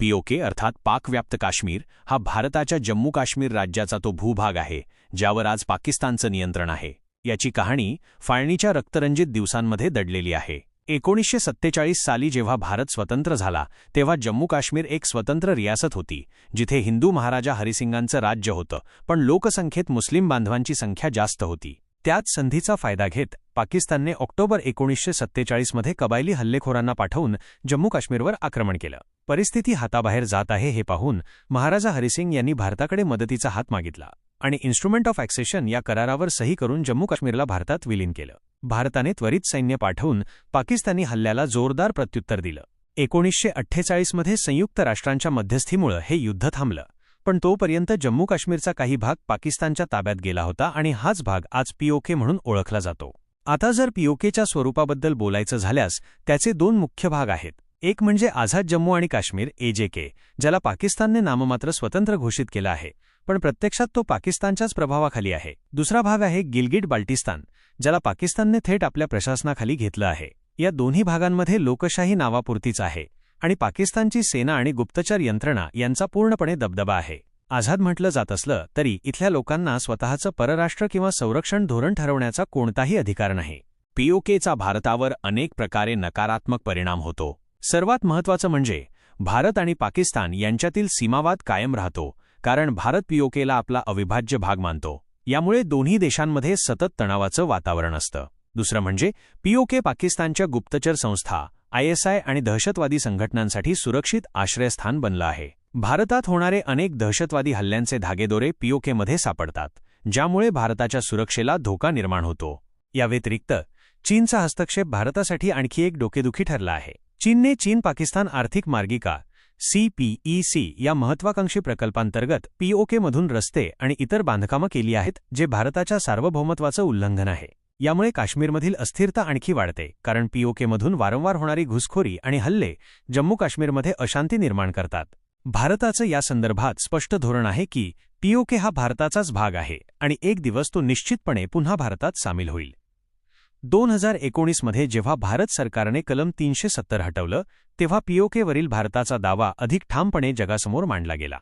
PoK अर्थात पाकव्याप्त काश्मीर हा भारताच्या जम्मू काश्मीर राज्याचा तो भूभाग आहे ज्यावर आज पाकिस्तानचं नियंत्रण आहे. याची कहाणी फाळणीच्या रक्तरंजित दिवसांमध्ये दडलेली आहे. एकोणीसशे सत्तेचाळीस साली जेव्हा भारत स्वतंत्र झाला तेव्हा जम्मू काश्मीर एक स्वतंत्र रियासत होती जिथे हिंदू महाराजा हरिसिंगांचं राज्य होतं पण लोकसंख्येत मुस्लिम बांधवांची संख्या जास्त होती. त्याच संधीचा फायदा घेत पाकिस्तानने ऑक्टोबर एकोणीसशे सत्तेचाळीसमध्ये कबायली हल्लेखोरांना पाठवून जम्मू काश्मीरवर आक्रमण केलं. परिस्थिती हाताबाहेर जात आहे हे पाहून महाराजा हरिसिंग यांनी भारताकडे मदतीचा हात मागितला आणि इन्स्ट्रुमेंट ऑफ ॲक्सेशन या करारावर सही करून जम्मू काश्मीरला भारतात विलीन केलं. भारताने त्वरित सैन्य पाठवून पाकिस्तानी हल्ल्याला जोरदार प्रत्युत्तर दिलं. एकोणीसशे अठ्ठेचाळीसमध्ये संयुक्त राष्ट्रांच्या मध्यस्थीमुळं हे युद्ध थांबलं. पण तोपर्यंत जम्मू काश्मीरचा काही भाग पाकिस्तानच्या ताब्यात गेला होता आणि हाच भाग आज पीओके म्हणून ओळखला जातो. आता जर पीओकेच्या स्वरूपाबद्दल बोलायचं झाल्यास त्याचे दोन मुख्य भाग आहेत. एक म्हणजे आझाद जम्मू आणि काश्मीर एजेके ज्याला पाकिस्तानने नाममात्र स्वतंत्र घोषित केलं आहे पण प्रत्यक्षात तो पाकिस्तानच्याच प्रभावाखाली आहे. दुसरा भाग आहे गिलगिट बाल्टिस्तान ज्याला पाकिस्तानने थेट आपल्या प्रशासनाखाली घेतलं आहे. या दोन्ही भागांमध्ये लोकशाही नावापुरतीच आहे. आणि पाकिस्तानची सेना आणि गुप्तचर यंत्रणा यांचा पूर्णपणे दबदबा आहे. आझाद म्हटलं जात असलं तरी इथल्या लोकांना स्वतःचं परराष्ट्र किंवा संरक्षण धोरण ठरवण्याचा कोणताही अधिकार नाही. पीओकेचा भारतावर अनेक प्रकारे नकारात्मक परिणाम होतो. सर्वात महत्त्वाचं म्हणजे भारत आणि पाकिस्तान यांच्यातील सीमावाद कायम राहतो कारण भारत पीओकेला आपला अविभाज्य भाग मानतो. यामुळे दोन्ही देशांमध्ये सतत तणावाचं वातावरण असतं. दुसरं म्हणजे पीओके पाकिस्तानच्या गुप्तचर संस्था आयएसआय आणि दहशतवादी संघटनांसाठी सुरक्षित आश्रयस्थान बनलं आहे. भारतात होणारे अनेक दहशतवादी हल्ल्यांचे धागेदोरे पीओकेमध्ये सापडतात ज्यामुळे भारताच्या सुरक्षेला धोका निर्माण होतो. या व्यतिरिक्त चीनचा हस्तक्षेप भारतासाठी आणखी एक डोकेदुखी ठरला आहे. चीनने चीन पाकिस्तान आर्थिक मार्गिका सीपीईसी या महत्वाकांक्षी प्रकल्पांतर्गत पीओकेमधून रस्ते आणि इतर बांधकामं केली आहेत जे भारताच्या सार्वभौमत्वाचं उल्लंघन आहे. यामुळे काश्मीरमधील अस्थिरता आणखी वाढते कारण पीओकेमधून वारंवार होणारी घुसखोरी आणि हल्ले जम्मू काश्मीरमध्ये अशांती निर्माण करतात. भारताचं या संदर्भात स्पष्ट धोरण आहे की पीओके हा भारताचाच भाग आहे आणि एक दिवस तो निश्चितपणे पुन्हा भारतात सामील होईल. दोन हजार एकोणीसमध्ये जेव्हा भारत सरकारने कलम तीनशे सत्तर हटवलं तेव्हा पीओकेवरील भारताचा दावा अधिक ठामपणे जगासमोर मांडला गेला.